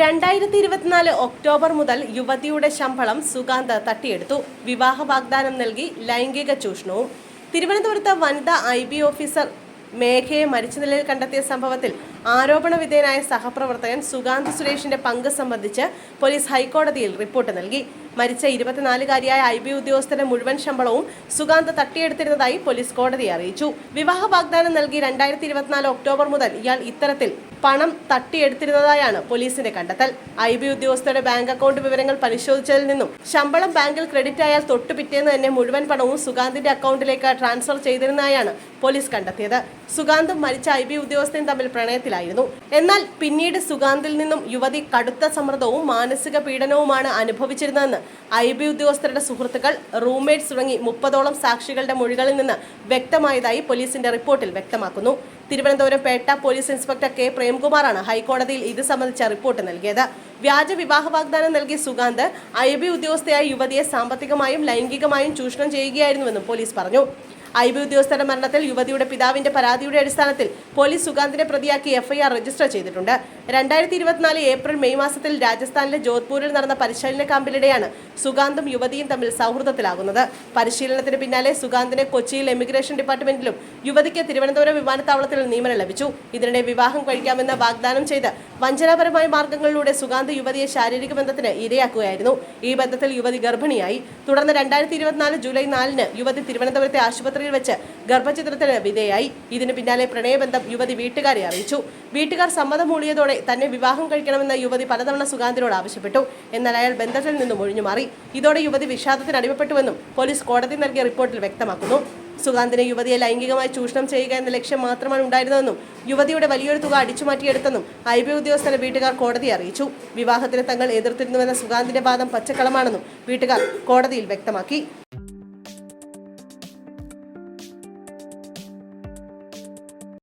രണ്ടായിരത്തി ഇരുപത്തിനാല് ഒക്ടോബർ മുതൽ യുവതിയുടെ ശമ്പളം സുഗാന്ത് തട്ടിയെടുത്തു. വിവാഹ വാഗ്ദാനം നൽകി ലൈംഗിക ചൂഷണവും. തിരുവനന്തപുരത്ത് വനിതാ ഐ ബി ഓഫീസർ മേഘയെ മരിച്ച നിലയിൽ കണ്ടെത്തിയ സംഭവത്തിൽ ആരോപണ വിധേയനായ സഹപ്രവർത്തകൻ സുഗാന്ത് സുരേഷിന്റെ പങ്ക് സംബന്ധിച്ച് പോലീസ് ഹൈക്കോടതിയിൽ റിപ്പോർട്ട് നൽകി. മരിച്ച ഇരുപത്തിനാലുകാരിയായ ഐ ബി ഉദ്യോഗസ്ഥരുടെ മുഴുവൻ ശമ്പളവും സുഗാന്ത് തട്ടിയെടുത്തിരുന്നതായി പോലീസ് കോടതിയെ അറിയിച്ചു. വിവാഹ വാഗ്ദാനം നൽകി രണ്ടായിരത്തി ഇരുപത്തിനാല് ഒക്ടോബർ മുതൽ ഇയാൾ ഇത്തരത്തിൽ പണം തട്ടിയെടുത്തിരുന്നതായാണ് പോലീസിന്റെ കണ്ടെത്തൽ. ഐ ബി ഉദ്യോഗസ്ഥരുടെ ബാങ്ക് അക്കൗണ്ട് വിവരങ്ങൾ പരിശോധിച്ചതിൽ നിന്നും ശമ്പളം ബാങ്കിൽ ക്രെഡിറ്റ് ആയാൽ തൊട്ടു പിറ്റേന്ന് തന്നെ മുഴുവൻ പണവും സുഗാന്തിന്റെ അക്കൗണ്ടിലേക്ക് ട്രാൻസ്ഫർ ചെയ്തിരുന്നതായാണ് പോലീസ് കണ്ടെത്തിയത്. സുഗാന്തും മരിച്ച ഐ ബി ഉദ്യോഗസ്ഥയും തമ്മിൽ പ്രണയത്തിലായിരുന്നു. എന്നാൽ പിന്നീട് സുഗാന്തിൽ നിന്നും യുവതി കടുത്ത സമ്മർദ്ദവും മാനസിക പീഡനവുമാണ് അനുഭവിച്ചിരുന്നതെന്ന് ഐ ബി ഉദ്യോഗസ്ഥരുടെ സുഹൃത്തുക്കൾ റൂംമേറ്റ്സ് തുടങ്ങി മുപ്പതോളം സാക്ഷികളുടെ മൊഴികളിൽ നിന്ന് വ്യക്തമായതായി പോലീസിന്റെ റിപ്പോർട്ടിൽ വ്യക്തമാക്കുന്നു. Thiruvananthapuram Pettah police inspector K പ്രേംകുമാറാണ് ഹൈക്കോടതിയിൽ ഇത് സംബന്ധിച്ച റിപ്പോർട്ട് നൽകിയത്. വ്യാജ വിവാഹ വാഗ്ദാനം നൽകിയ സുഗാന്ത് ഐ ബി ഉദ്യോഗസ്ഥയായ യുവതിയെ സാമ്പത്തികമായും ലൈംഗികമായും ചൂഷണം ചെയ്യുകയായിരുന്നുവെന്നും പോലീസ് പറഞ്ഞു. ഐ ബി ഉദ്യോഗസ്ഥരുടെ മരണത്തിൽ യുവതിയുടെ പിതാവിന്റെ പരാതിയുടെ അടിസ്ഥാനത്തിൽ പോലീസ് സുഗാന്തിനെ പ്രതിയാക്കി എഫ്ഐആർ രജിസ്റ്റർ ചെയ്തിട്ടുണ്ട്. രണ്ടായിരത്തി ഇരുപത്തിനാല് ഏപ്രിൽ മെയ് മാസത്തിൽ രാജസ്ഥാനിലെ ജോധ്പൂരിൽ നടന്ന പരിശീലന ക്യാമ്പിനിടെയാണ് സുഗാന്തും യുവതിയും തമ്മിൽ സൗഹൃദത്തിലാകുന്നത്. പരിശീലനത്തിന് പിന്നാലെ സുഗാന്തിനെ കൊച്ചിയിൽ എമിഗ്രേഷൻ ഡിപ്പാർട്ട്മെന്റിലും യുവതിക്ക് തിരുവനന്തപുരം വിമാനത്താവളത്തിൽ നിയമനം ലഭിച്ചു. ഇതിനിടെ വിവാഹം കഴിക്കാമെന്ന് വാഗ്ദാനം ചെയ്ത് വഞ്ചനാപരമായ മാർഗങ്ങളിലൂടെ സുഗാന്ത് യുവതിയെ ശാരീരിക ബന്ധത്തിന് ഇരയാക്കുകയായിരുന്നു. ഈ ബന്ധത്തിൽ യുവതി ഗർഭിണിയായി. തുടർന്ന് രണ്ടായിരത്തി ഇരുപത്തിനാല് ജൂലൈ നാലിന് യുവതി തിരുവനന്തപുരത്തെ ആശുപത്രിയിൽ വെച്ച് ഗർഭചിത്രത്തിന് വിധേയായി. ഇതിന് പിന്നാലെ പ്രണയബന്ധം യുവതി വീട്ടുകാരെ അറിയിച്ചു. വീട്ടുകാർ സമ്മതം മൂളിയതോടെ തന്നെ വിവാഹം കഴിക്കണമെന്ന് യുവതി പലതവണ സുഗാന്തിനോട് ആവശ്യപ്പെട്ടു. എന്നാൽ അയാൾ ബന്ധത്തിൽ നിന്നും ഒഴിഞ്ഞു മാറി. ഇതോടെ യുവതി വിഷാദത്തിന് അടിമപ്പെട്ടുവെന്നും പോലീസ് കോടതി നൽകിയ റിപ്പോർട്ടിൽ വ്യക്തമാക്കുന്നു. സുഗാന്തിനെ യുവതിയെ ലൈംഗികമായി ചൂഷണം ചെയ്യുക എന്ന ലക്ഷ്യം മാത്രമാണ് ഉണ്ടായിരുന്നതെന്നും യുവതിയുടെ വലിയൊരു തുക അടിച്ചുമാറ്റിയെടുത്തെന്നും ഐ ബി ഉദ്യോഗസ്ഥരെ വീട്ടുകാർ കോടതിയെ അറിയിച്ചു. വിവാഹത്തിന് തങ്ങൾ എതിർത്തിരുന്നുവെന്ന സുഗാന്തിന്റെ വാദം പച്ചക്കളമാണെന്നും വീട്ടുകാർ കോടതിയിൽ വ്യക്തമാക്കി.